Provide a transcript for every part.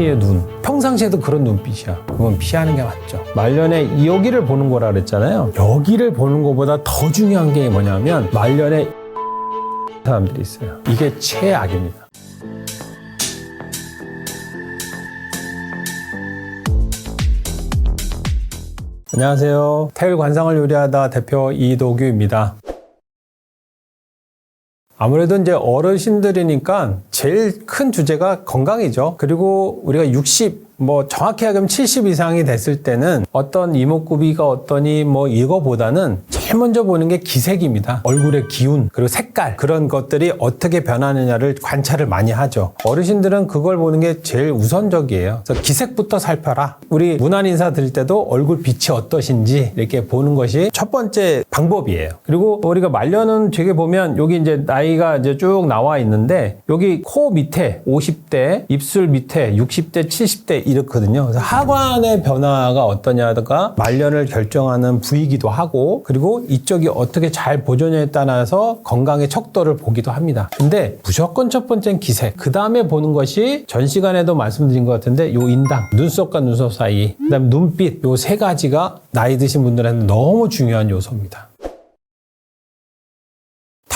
눈이에요 눈. 평상시에도 그런 눈빛이야. 그건 피하는 게 맞죠. 말년에 여기를 보는 거라 그랬잖아요. 여기를 보는 것보다 더 중요한 게 뭐냐면 말년에 사람들이 있어요. 이게 최악입니다. 안녕하세요. 태일 관상을 요리하다 대표 이도규입니다 아무래도 이제 어르신들이니까 제일 큰 주제가 건강이죠. 그리고 우리가 60, 뭐 정확히 하면 70 이상이 됐을 때는 어떤 이목구비가 어떠니 뭐 이거보다는 제일 먼저 보는 게 기색입니다. 얼굴의 기운, 그리고 색깔, 그런 것들이 어떻게 변하느냐를 관찰을 많이 하죠. 어르신들은 그걸 보는 게 제일 우선적이에요. 그래서 기색부터 살펴라. 우리 문안 인사 드릴 때도 얼굴 빛이 어떠신지 이렇게 보는 것이 첫 번째 방법이에요. 그리고 우리가 말년은 되게 보면 여기 이제 나이가 이제 쭉 나와 있는데 여기 코 밑에 50대, 입술 밑에 60대, 70대 이렇거든요. 그래서 하관의 변화가 어떠냐가 말년을 결정하는 부위이기도 하고 그리고 이쪽이 어떻게 잘 보존에 따라서 건강의 척도를 보기도 합니다. 근데 무조건 첫 번째는 기색. 그 다음에 보는 것이 전 시간에도 말씀드린 것 같은데 요 인당, 눈썹과 눈썹 사이, 그다음 눈빛 요 세 가지가 나이 드신 분들한테 너무 중요한 요소입니다.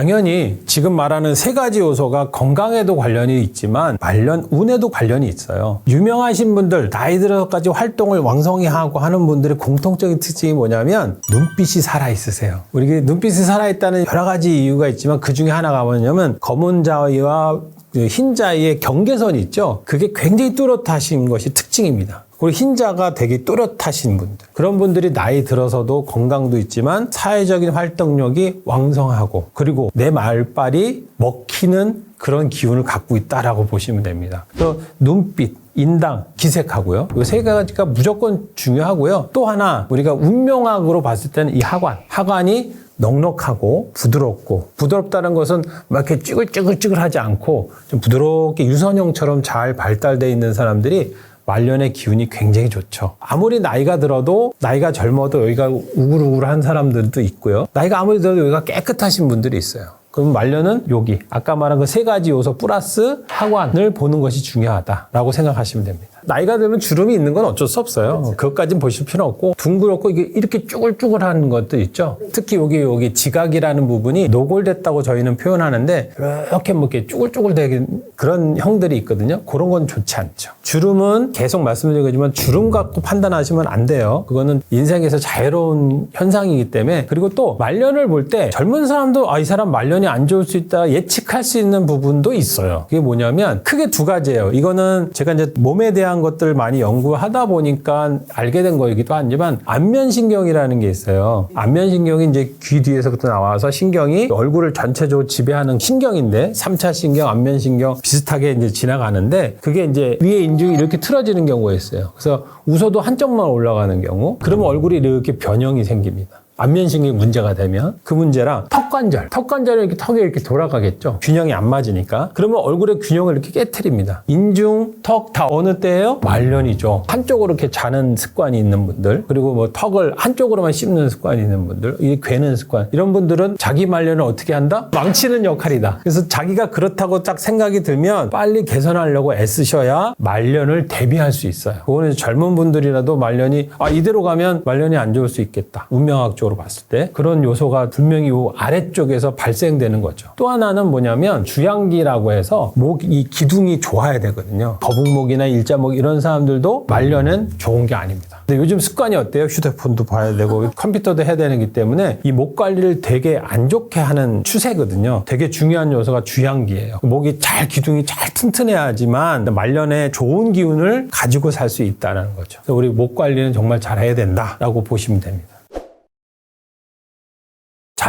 당연히 지금 말하는 세 가지 요소가 건강에도 관련이 있지만 말년 운에도 관련이 있어요. 유명하신 분들 나이 들어서까지 활동을 왕성히 하고 하는 분들의 공통적인 특징이 뭐냐면 눈빛이 살아 있으세요. 우리 눈빛이 살아 있다는 여러 가지 이유가 있지만 그 중에 하나가 뭐냐면 검은 자위와 그 흰자의 경계선이 있죠. 그게 굉장히 뚜렷하신 것이 특징입니다. 그리고 흰자가 되게 또렷하신 분들. 그런 분들이 나이 들어서도 건강도 있지만 사회적인 활동력이 왕성하고 그리고 내 말빨이 먹히는 그런 기운을 갖고 있다라고 보시면 됩니다. 그래서 눈빛, 인당, 기색하고요. 이 세 가지가 무조건 중요하고요. 또 하나 우리가 운명학으로 봤을 때는 이 하관, 하관이 넉넉하고 부드럽고 부드럽다는 것은 막 이렇게 찌글찌글찌글하지 않고 좀 부드럽게 유선형처럼 잘 발달되어 있는 사람들이 말년의 기운이 굉장히 좋죠. 아무리 나이가 들어도 나이가 젊어도 여기가 우글우글한 사람들도 있고요. 나이가 아무리 들어도 여기가 깨끗하신 분들이 있어요. 그럼 말년은 여기 아까 말한 그 세 가지 요소 플러스 하관을 보는 것이 중요하다라고 생각하시면 됩니다. 나이가 들면 주름이 있는 건 어쩔 수 없어요. 그것까진 보실 필요 없고 둥그렇고 이게 이렇게 쭈글쭈글한 것도 있죠. 특히 여기 여기 지각이라는 부분이 노골됐다고 저희는 표현하는데 이렇게 뭐 이렇게 쭈글쭈글 되는 그런 형들이 있거든요. 그런 건 좋지 않죠. 주름은 계속 말씀드리지만 주름 갖고 판단하시면 안 돼요. 그거는 인생에서 자유로운 현상이기 때문에 그리고 또 말년을 볼 때 젊은 사람도 아 이 사람 말년이 안 좋을 수 있다 예측할 수 있는 부분도 있어요. 그게 뭐냐면 크게 두 가지예요. 이거는 제가 이제 몸에 대한 것들 많이 연구하다 보니까 알게 된 거이기도 하지만 안면신경이라는 게 있어요. 안면신경이 이제 귀 뒤에서부터 나와서 신경이 얼굴을 전체적으로 지배하는 신경인데 3차 신경, 안면신경 비슷하게 이제 지나가는데 그게 이제 위에 인중이 이렇게 틀어지는 경우가 있어요. 그래서 웃어도 한쪽만 올라가는 경우 그러면 얼굴이 이렇게 변형이 생깁니다. 안면신경이 문제가 되면 그 문제랑 턱관절, 턱관절이 이렇게 턱이 이렇게 돌아가겠죠. 균형이 안 맞으니까. 그러면 얼굴의 균형을 이렇게 깨트립니다. 인중, 턱 다 어느 때예요? 말년이죠. 한쪽으로 이렇게 자는 습관이 있는 분들, 그리고 뭐 턱을 한쪽으로만 씹는 습관이 있는 분들, 이 괴는 습관. 이런 분들은 자기 말년을 어떻게 한다? 망치는 역할이다. 그래서 자기가 그렇다고 딱 생각이 들면 빨리 개선하려고 애쓰셔야 말년을 대비할 수 있어요. 그거는 젊은 분들이라도 말년이 아 이대로 가면 말년이 안 좋을 수 있겠다. 운명학적으로 봤을 때 그런 요소가 분명히 이 아래쪽에서 발생되는 거죠. 또 하나는 뭐냐면 주양기라고 해서 목 이 기둥이 좋아야 되거든요. 거북목이나 일자목 이런 사람들도 말년은 좋은 게 아닙니다. 근데 요즘 습관이 어때요? 휴대폰도 봐야 되고 컴퓨터도 해야 되기 때문에 이 목 관리를 되게 안 좋게 하는 추세거든요. 되게 중요한 요소가 주양기예요. 목이 잘 기둥이 잘 튼튼해야지만 말년에 좋은 기운을 가지고 살 수 있다는 거죠. 그래서 우리 목 관리는 정말 잘 해야 된다라고 보시면 됩니다.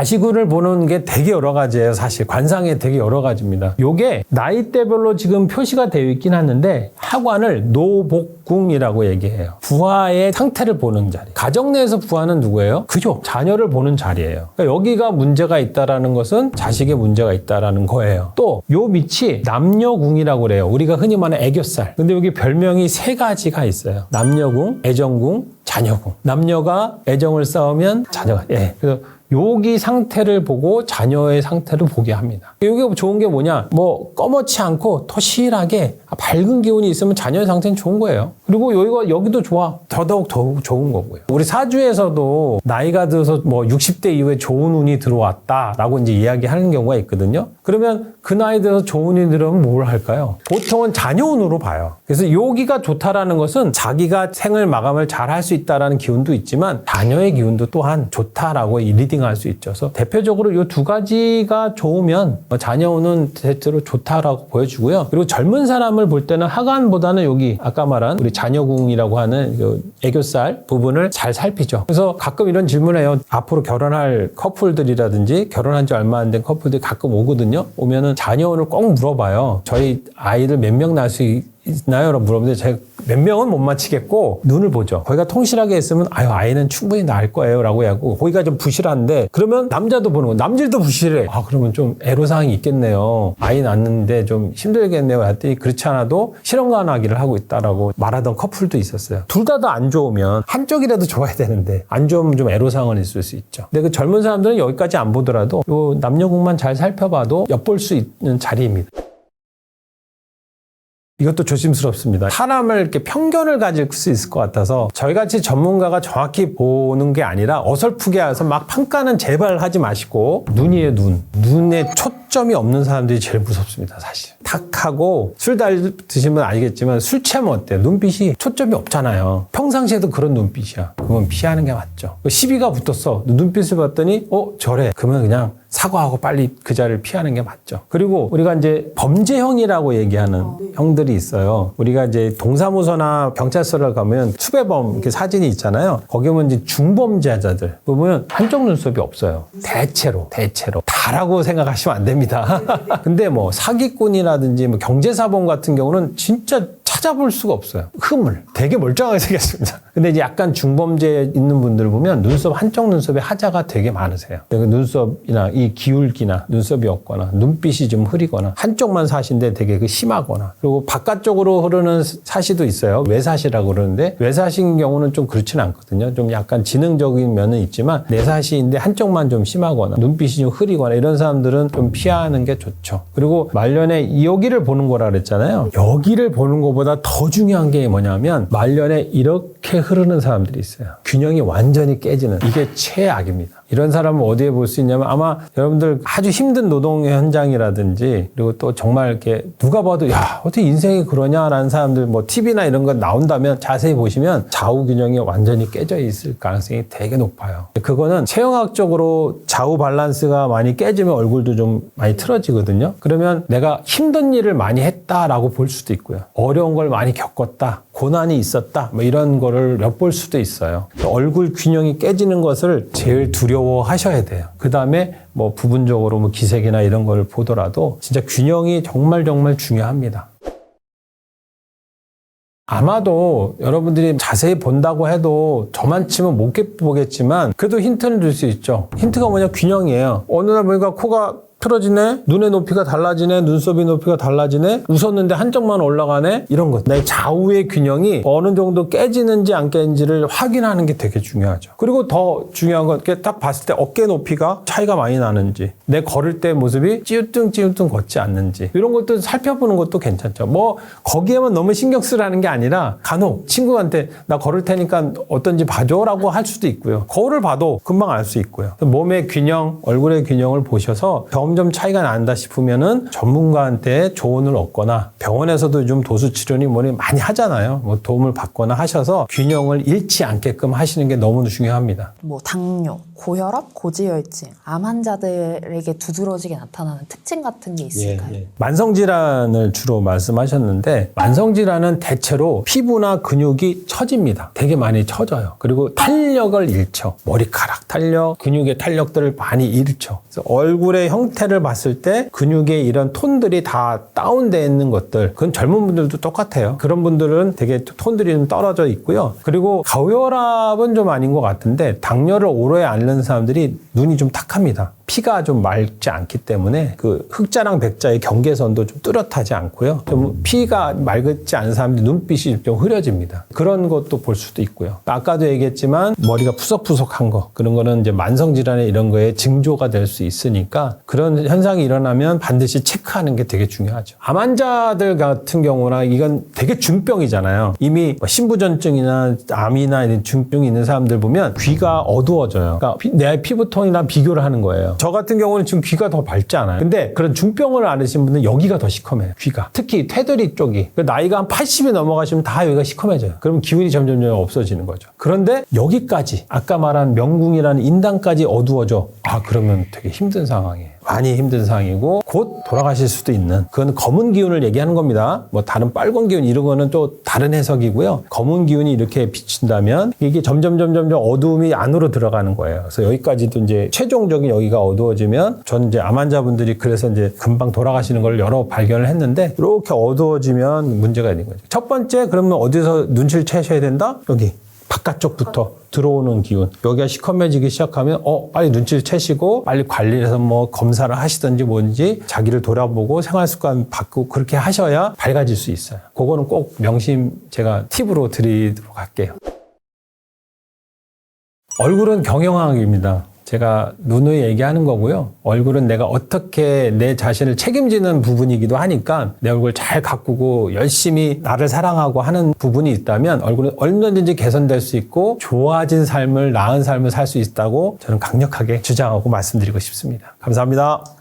자식운을 보는 게 되게 여러 가지예요, 사실. 관상에 되게 여러 가지입니다. 요게 나이대별로 지금 표시가 되어 있긴 하는데 하관을 노복궁이라고 얘기해요. 부하의 상태를 보는 자리. 가정 내에서 부하는 누구예요? 그죠. 자녀를 보는 자리예요. 그러니까 여기가 문제가 있다라는 것은 자식의 문제가 있다라는 거예요. 또 요 밑이 남녀궁이라고 그래요. 우리가 흔히 말하는 애교살. 근데 여기 별명이 세 가지가 있어요. 남녀궁, 애정궁, 자녀궁. 남녀가 애정을 쌓으면 자녀가 예. 그래서 여기 상태를 보고 자녀의 상태를 보게 합니다. 이게 좋은 게 뭐냐? 뭐 꺼멓지 않고 토실하게 밝은 기운이 있으면 자녀의 상태는 좋은 거예요. 그리고 여기가 여기도 좋아. 더더욱 더욱 좋은 거고요. 우리 사주에서도 나이가 들어서 뭐 60대 이후에 좋은 운이 들어왔다라고 이제 이야기하는 경우가 있거든요. 그러면 그 나이 들어서 좋은 운이 들어오면 뭘 할까요? 보통은 자녀 운으로 봐요. 그래서 여기가 좋다라는 것은 자기가 생을 마감을 잘 할 수 있다라는 기운도 있지만 자녀의 기운도 또한 좋다라고 이 리딩 할 수 있죠. 그래서 대표적으로 이 두 가지가 좋으면 뭐 자녀 운은 대체로 좋다라고 보여주고요. 그리고 젊은 사람을 볼 때는 하간보다는 여기 아까 말한 우리 자녀궁이라고 하는 그 애교살 부분을 잘 살피죠. 그래서 가끔 이런 질문해요. 앞으로 결혼할 커플들이라든지 결혼한 지 얼마 안 된 커플들이 가끔 오거든요. 오면은 자녀운을 꼭 물어봐요. 저희 아이들 몇명 낳을 수 있나요? 라고 물어보는데 제가 몇 명은 못 맞히겠고 눈을 보죠. 거기가 통실하게 있으면 아유 아이는 충분히 낳을 거예요 라고 하고 거기가 좀 부실한데 그러면 남자도 보는 거 남질도 부실해. 아 그러면 좀 애로사항이 있겠네요. 아이 낳는데 좀 힘들겠네요. 했더니 그렇지 않아도 실험관하기를 하고 있다라고 말하던 커플도 있었어요. 둘 다 다 안 좋으면 한쪽이라도 좋아야 되는데 안 좋으면 좀 애로사항은 있을 수 있죠. 근데 그 젊은 사람들은 여기까지 안 보더라도 요 남녀국만 잘 살펴봐도 엿볼 수 있는 자리입니다. 이것도 조심스럽습니다. 사람을 이렇게 편견을 가질 수 있을 것 같아서 저희같이 전문가가 정확히 보는 게 아니라 어설프게 해서 막 평가는 제발 하지 마시고 눈이에요 눈. 눈에 초점이 없는 사람들이 제일 무섭습니다 사실. 탁하고 술달 드시면 알겠지만 술 취하면 어때요? 눈빛이 초점이 없잖아요. 평상시에도 그런 눈빛이야. 그건 피하는 게 맞죠. 시비가 붙었어. 눈빛을 봤더니 어 저래. 그러면 그냥 사과하고 빨리 그 자리를 피하는 게 맞죠. 그리고 우리가 이제 범죄형이라고 얘기하는 형들이 있어요. 우리가 이제 동사무소나 경찰서를 가면 수배범 이렇게 사진이 있잖아요. 거기 보면 이제 중범죄자들 보면 한쪽 눈썹이 없어요. 대체로 대체로 다라고 생각하시면 안 됩니다. 근데 뭐 사기꾼이라든지 뭐 경제사범 같은 경우는 진짜 찾아볼 수가 없어요. 흠을. 되게 멀쩡하게 생겼습니다. 근데 이제 약간 중범죄 있는 분들을 보면 눈썹, 한쪽 눈썹에 하자가 되게 많으세요. 그 눈썹이나 이 기울기나 눈썹이 없거나 눈빛이 좀 흐리거나 한쪽만 사시인데 되게 그 심하거나 그리고 바깥쪽으로 흐르는 사시도 있어요. 외사시라고 그러는데 외사시인 경우는 좀 그렇지는 않거든요. 좀 약간 지능적인 면은 있지만 내사시인데 한쪽만 좀 심하거나 눈빛이 좀 흐리거나 이런 사람들은 좀 피하는 게 좋죠. 그리고 말년에 여기를 보는 거라 그랬잖아요. 여기를 보는 것보다 더 중요한 게 뭐냐면 말년에 이렇게 흐르는 사람들이 있어요. 균형이 완전히 깨지는 이게 최악입니다. 이런 사람을 어디에 볼 수 있냐면 아마 여러분들 아주 힘든 노동 현장이라든지 그리고 또 정말 이렇게 누가 봐도 야 어떻게 인생이 그러냐라는 사람들 뭐 TV나 이런 거 나온다면 자세히 보시면 좌우 균형이 완전히 깨져 있을 가능성이 되게 높아요. 그거는 체형학적으로 좌우 밸런스가 많이 깨지면 얼굴도 좀 많이 틀어지거든요. 그러면 내가 힘든 일을 많이 했다라고 볼 수도 있고요. 어려운 걸 많이 겪었다. 고난이 있었다. 뭐 이런 거를 엿볼 수도 있어요. 얼굴 균형이 깨지는 것을 제일 두려워하셔야 돼요. 그 다음에 뭐 부분적으로 뭐 기색이나 이런 걸 보더라도 진짜 균형이 정말 정말 중요합니다. 아마도 여러분들이 자세히 본다고 해도 저만 치면 못 보겠지만 그래도 힌트는 줄 수 있죠. 힌트가 뭐냐 균형이에요. 어느 날 보니까 코가 틀어지네? 눈의 높이가 달라지네? 눈썹의 높이가 달라지네? 웃었는데 한쪽만 올라가네? 이런 것. 내 좌우의 균형이 어느 정도 깨지는지 안 깨지는지를 확인하는 게 되게 중요하죠. 그리고 더 중요한 건 딱 봤을 때 어깨 높이가 차이가 많이 나는지, 내 걸을 때 모습이 찌우뚱찌우뚱 걷지 않는지, 이런 것도 살펴보는 것도 괜찮죠. 뭐, 거기에만 너무 신경 쓰라는 게 아니라 간혹 친구한테 나 걸을 테니까 어떤지 봐줘라고 할 수도 있고요. 거울을 봐도 금방 알 수 있고요. 몸의 균형, 얼굴의 균형을 보셔서 점점 차이가 난다 싶으면은 전문가한테 조언을 얻거나 병원에서도 요즘 도수 치료니 뭐니 많이 하잖아요. 뭐 도움을 받거나 하셔서 균형을 잃지 않게끔 하시는 게 너무 중요합니다. 뭐 당뇨, 고혈압, 고지혈증, 암 환자들에게 두드러지게 나타나는 특징 같은 게 있을까요? 예, 만성 질환을 주로 말씀하셨는데 만성 질환은 대체로 피부나 근육이 처집니다. 되게 많이 처져요. 그리고 탄력을 잃죠. 머리카락 탄력, 근육의 탄력들을 많이 잃죠. 얼굴의 형태를 봤을 때 근육의 이런 톤들이 다 다운되어 있는 것들, 그건 젊은 분들도 똑같아요. 그런 분들은 되게 톤들이 좀 떨어져 있고요. 그리고 고혈압은 좀 아닌 것 같은데 당뇨를 오래 앓는 사람들이 눈이 좀 탁합니다. 피가 좀 맑지 않기 때문에 그 흑자랑 백자의 경계선도 좀 뚜렷하지 않고요. 좀 피가 맑지 않은 사람들 눈빛이 좀 흐려집니다. 그런 것도 볼 수도 있고요. 아까도 얘기했지만 머리가 푸석푸석한 거 그런 거는 이제 만성 질환의 이런 거에 징조가 될 수 있으니까 그런 현상이 일어나면 반드시 체크하는 게 되게 중요하죠. 암 환자들 같은 경우나 이건 되게 중병이잖아요. 이미 뭐 신부전증이나 암이나 이런 중증이 있는 사람들 보면 귀가 어두워져요. 그러니까 피- 내 피부톤이랑 비교를 하는 거예요. 저 같은 경우는 지금 귀가 더 밝지 않아요. 근데 그런 중병을 앓으신 분은 여기가 더 시커매요. 귀가. 특히 테두리 쪽이. 그 나이가 한 80이 넘어가시면 다 여기가 시커매져요. 그러면 기운이 점점 점 없어지는 거죠. 그런데 여기까지 아까 말한 명궁이라는 인당까지 어두워져. 아 그러면 되게 힘든 상황이에요. 많이 힘든 상황이고 곧 돌아가실 수도 있는 그건 검은 기운을 얘기하는 겁니다. 뭐 다른 빨간 기운 이런 거는 또 다른 해석이고요. 검은 기운이 이렇게 비친다면 이게 점점 점점 점 어두움이 안으로 들어가는 거예요. 그래서 여기까지도 이제 최종적인 여기가 어두워지면 전 이제 암 환자분들이 그래서 이제 금방 돌아가시는 걸 여러 발견을 했는데 이렇게 어두워지면 문제가 있는 거죠. 첫 번째 그러면 어디서 눈치를 채셔야 된다? 여기 바깥쪽부터 들어오는 기운. 여기가 시커매지기 시작하면 어 빨리 눈치를 채시고 빨리 관리를 해서 뭐 검사를 하시든지 뭔지 자기를 돌아보고 생활 습관 바꾸고 그렇게 하셔야 밝아질 수 있어요. 그거는 꼭 명심 제가 팁으로 드리도록 할게요. 얼굴은 경영학입니다. 제가 누누이 얘기하는 거고요. 얼굴은 내가 어떻게 내 자신을 책임지는 부분이기도 하니까 내 얼굴 잘 가꾸고 열심히 나를 사랑하고 하는 부분이 있다면 얼굴은 얼마든지 개선될 수 있고 좋아진 삶을 나은 삶을 살 수 있다고 저는 강력하게 주장하고 말씀드리고 싶습니다. 감사합니다.